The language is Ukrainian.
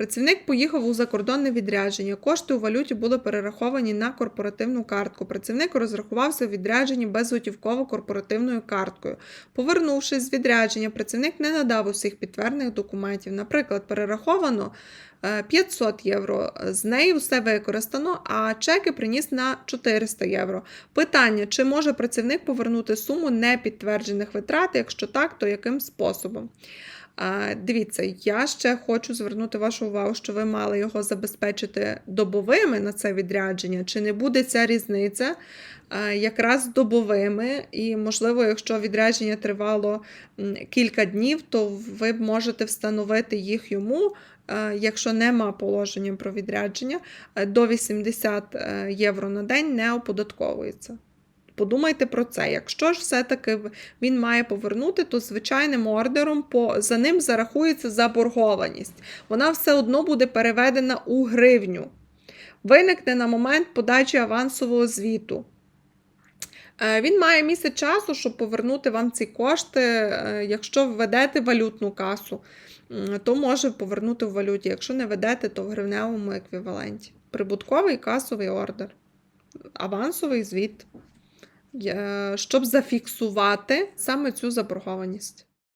Працівник поїхав у закордонне відрядження. Кошти у валюті були перераховані на корпоративну картку. Працівник розрахувався у відрядженні безготівково корпоративною карткою. Повернувшись з відрядження, працівник не надав усіх підтверджених документів. Наприклад, перераховано е, 500 євро, з неї все використано, а чеки приніс на 400 євро. Питання: чи може працівник повернути суму непідтверджених витрат? Якщо так, то яким способом? Дивіться, я ще хочу звернути вашу увагу, що ви мали його забезпечити добовими на це відрядження. Чи не буде ця різниця а, якраз добовими? І, можливо, якщо відрядження тривало кілька днів, то ви можете встановити їх йому, е, якщо нема положення про відрядження, е, до 80 е, євро на день не оподатковується. Подумайте про це. Якщо ж все-таки він має повернути, то звичайним ордером по, за ним зарахується заборгованість. Вона все одно буде переведена у гривню. Виникне на момент подачі авансового звіту. Е, Він має місяць часу, щоб повернути вам ці кошти. Е, Якщо введете валютну касу, то може повернути в валюті. Якщо не ведете, то в гривневому еквіваленті. Прибутковий касовий ордер, авансовий звіт, щоб зафіксувати саме цю заборгованість.